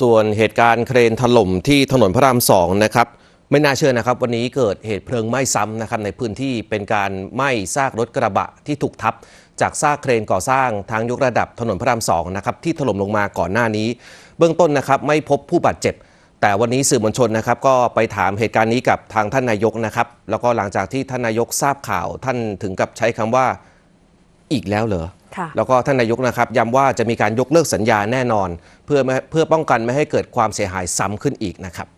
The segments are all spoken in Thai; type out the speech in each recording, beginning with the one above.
ส่วนเหตุการณ์เครนถล่มที่ถนนพระรามสองนะครับไม่น่าเชื่อนะครับ วันนี้เกิดเหตุเพลิงไหม้ซ้ำนะครับในพื้นที่เป็นการไหม้ซากรถกระบะที่ถูกทับ จากซากเครนก่อสร้างทางยกระดับถนนพระรามสองนะครับที่ถล่มลงมาก่อนหน้านี้ เบื้องต้นนะครับไม่พบผู้บาดเจ็บ แต่วันนี้สื่อมวลชนนะครับก็ไปถามเหตุการณ์นี้กับทางท่านนายกนะครับแล้วก็หลังจากที่ท่านนายกทราบข่าวท่านถึงกับใช้คำว่าอีกแล้วเหรอ แล้วก็ท่านนายกนะครับย้ำว่าจะมีการยกเลิกสัญญาแน่นอน เพื่อเพื่อป้องกันไม่ให้เกิดความเสียหายซ้ำขึ้นอีกนะครับ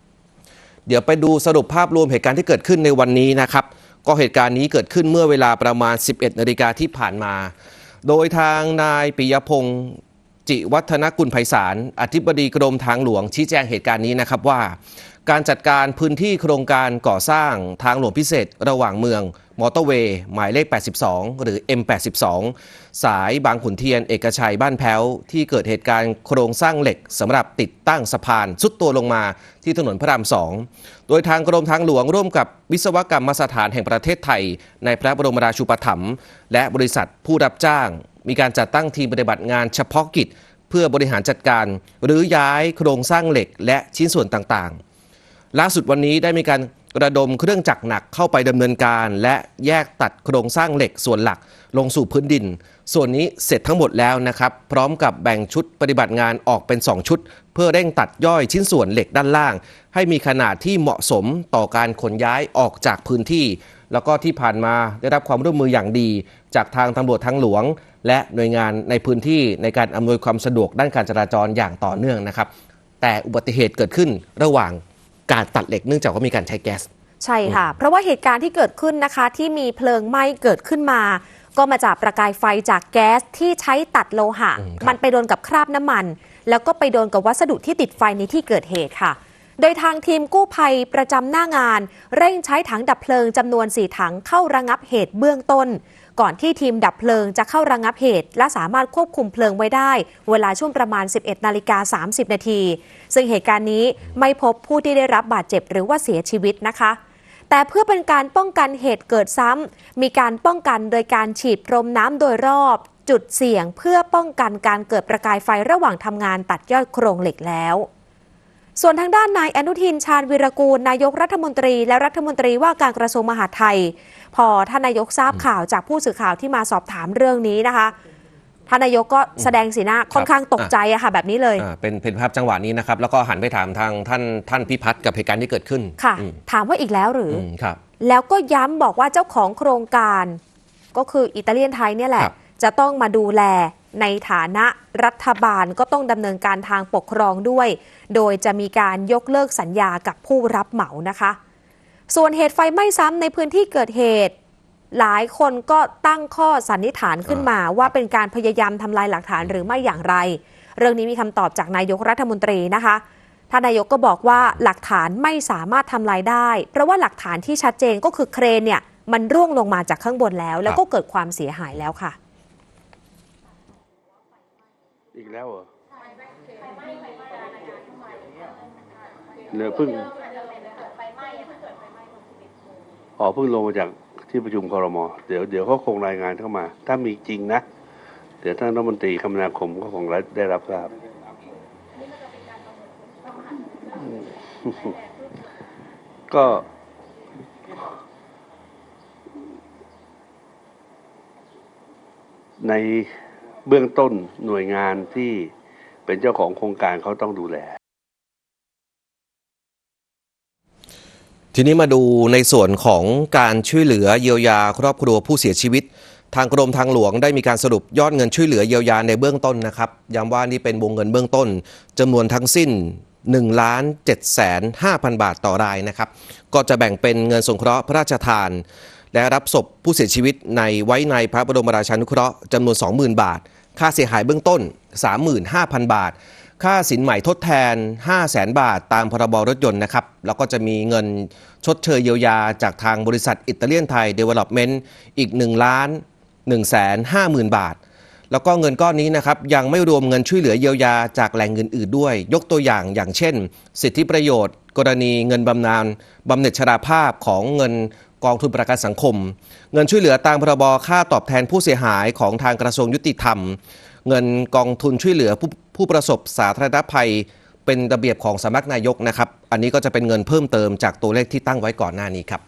เดี๋ยวไปดูสรุปภาพรวมเหตุการณ์ที่เกิดขึ้นในวันนี้นะครับ ก็เหตุการณ์นี้เกิดขึ้นเมื่อเวลาประมาณ 11นาฬิกาที่ผ่านมา โดยทางนายปิยพงศ์จิวัฒนกุลไพศาลอธิบดีกรมทางหลวงชี้แจงเหตุการณ์นี้นะครับว่า การจัดการพื้นที่โครงการก่อสร้างทางหลวงพิเศษ ระหว่างเมือง มอเตอร์เวย์หมายเลข 82 หรือ M82 สายบางขุนเทียนเอกชัยบ้านแพ้ว ที่เกิดเหตุการณ์โครงสร้างเหล็กสำหรับติดตั้งสะพานสุดตัวลงมาที่ถนนพระรามสอง โดยทางกรมทางหลวงร่วมกับวิศวกรรมสถานแห่งประเทศไทย ในพระบรมราชูปถัมภ์และบริษัทผู้รับจ้าง มีการจัดตั้งทีมปฏิบัติงานเฉพาะกิจ เพื่อบริหารจัดการ หรือย้ายโครงสร้างเหล็กและชิ้นส่วนต่างๆ ล่าสุดวันนี้ได้มีการ ระดมเครื่องจักรหนักเข้าไปดำเนินการ และแยกตัดโครงสร้างเหล็กส่วนหลักลงสู่พื้นดิน ส่วนนี้เสร็จทั้งหมดแล้วนะครับ พร้อมกับแบ่งชุดปฏิบัติงานออกเป็น 2 ชุด เพื่อเร่งตัดย่อยชิ้นส่วนเหล็กด้านล่าง ให้มีขนาดที่เหมาะสมต่อการขนย้ายออกจากพื้นที่ แล้วก็ที่ผ่านมาได้รับความร่วมมืออย่างดี จากทางตำรวจทางหลวง และหน่วยงานในพื้นที่ในการอำนวยความสะดวกด้านการจราจรอย่างต่อเนื่องนะครับ แต่อุบัติเหตุเกิดขึ้นระหว่าง การตัดเหล็กเนื่องจากว่ามีการใช้แก๊สใช่ค่ะ เพราะว่าเหตุการณ์ที่เกิดขึ้นนะคะ ที่มีเพลิงไหม้เกิดขึ้นมา ก็มาจากประกายไฟจากแก๊สที่ใช้ตัดโลหะอืมครับมันไปโดนกับคราบน้ำมัน แล้วก็ไปโดนกับวัสดุที่ติดไฟในที่เกิดเหตุค่ะ โดยทางทีมกู้ภัยประจำหน้างาน เร่งใช้ถังดับเพลิงจำนวน 4 ถังเข้าระงับเหตุเบื้องต้น ก่อนที่ทีมดับเพลิงจะเข้าระงับเหตุ และสามารถควบคุมเพลิงไว้ได้ เวลาช่วงประมาณ 11นาฬิกา30 นาที ซึ่งเหตุการณ์นี้ไม่พบผู้ที่ได้รับบาดเจ็บหรือว่าเสียชีวิตนะคะแต่เพื่อเป็นการป้องกันเหตุเกิดซ้ำ มีการป้องกันโดยการฉีดพรมน้ำโดยรอบ จุดเสี่ยงเพื่อป้องกันการเกิดประกายไฟระหว่างทำงานตัดยอดโครงเหล็กแล้ว ส่วนทางด้านนายอนุทินชาญวิรกูล นายกรัฐมนตรี และรัฐมนตรีว่าการกระทรวงมหาดไทย พอท่านนายกทราบข่าวจากผู้สื่อข่าวที่มาสอบถามเรื่องนี้นะคะท่านนายกก็แสดงสีหน้าค่อนข้างตกใจอะค่ะแบบนี้เลยอ่าเป็นเป็นภาพจังหวะนี้นะครับ แล้วก็หันไปถามทางท่านท่านพิพัฒน์กับเหตุการณ์ที่เกิดขึ้นค่ะอืมถามว่าอีกแล้วหรืออืมครับ แล้วก็ย้ำบอกว่าเจ้าของโครงการ ก็คืออิตาเลียนไทยเนี่ยแหละครับจะต้องมาดูแล ในฐานะรัฐบาลก็ต้องดำเนินการทางปกครองด้วย โดยจะมีการยกเลิกสัญญากับผู้รับเหมานะคะ ส่วนเหตุไฟไหม้ซ้ำในพื้นที่เกิดเหตุ หลายคนก็ตั้งข้อสันนิษฐานขึ้นมาว่าเป็นการพยายามทำลายหลักฐานหรือไม่อย่างไร เรื่องนี้มีคำตอบจากนายกรัฐมนตรีนะคะท่านนายกก็บอกว่าหลักฐานไม่สามารถทำลายได้ เพราะว่าหลักฐานที่ชัดเจนก็คือเครนเนี่ยมันร่วงลงมาจากข้างบนแล้ว แล้วก็เกิดความเสียหายแล้วค่ะ อีกแล้วเหรอเหลือเพิ่งอ๋อเพิ่งลงมาจากที่ประชุมคอรมอเดี๋ยวเดี๋ยวเขาคงรายงานเข้ามา ถ้ามีจริงนะ เดี๋ยวท่านรัฐมนตรีคมนาคมก็คงได้รับทราบอืมก็ ใน เบื้องต้นหน่วยงานที่เป็นเจ้าของโครงการเขาต้องดูแล ทีนี้มาดูในส่วนของการช่วยเหลือเยียวยาครอบครัวผู้เสียชีวิต ทางกรมทางหลวงได้มีการสรุปยอดเงินช่วยเหลือเยียวยาในเบื้องต้นนะครับย้ำว่านี่เป็นวงเงินเบื้องต้นจำนวนทั้งสิ้น1ล้าน7แสน5,000 บาทต่อรายนะครับ ก็จะแบ่งเป็นเงินสงเคราะห์พระราชทาน และรับศพผู้เสียชีวิตในไว้ในพระบรมราชานุเคราะห์จำนวน 20,000 บาท ค่าเสียหายเบื้องต้น 35,000 บาท ค่าสินใหม่ทดแทน 500,000 บาท ตามพรบรถยนต์นะครับ แล้วก็จะมีเงินชดเชยเยียวยาจากทางบริษัทอิตาเลียนไทยเดเวล็อปเมนต์อีก1ล้าน1แสน50,000 บาท แล้วก็เงินก้อนนี้นะครับยังไม่รวมเงินช่วยเหลือเยียวยาจากแหล่งเงินอื่นด้วย ยกตัวอย่างอย่างเช่น สิทธิประโยชน์ กรณีเงินบำนาญบำเหน็จชราภาพของเงิน กองทุนประกันสังคม เงินช่วยเหลือตามพรบค่าตอบแทนผู้เสียหายของทางกระทรวงยุติธรรม เงินกองทุนช่วยเหลือผู้ผู้ประสบสาธารณภัย เป็นระเบียบของสำนักนายกนะครับ อันนี้ก็จะเป็นเงินเพิ่มเติมจากตัวเลขที่ตั้งไว้ก่อนหน้านี้ครับ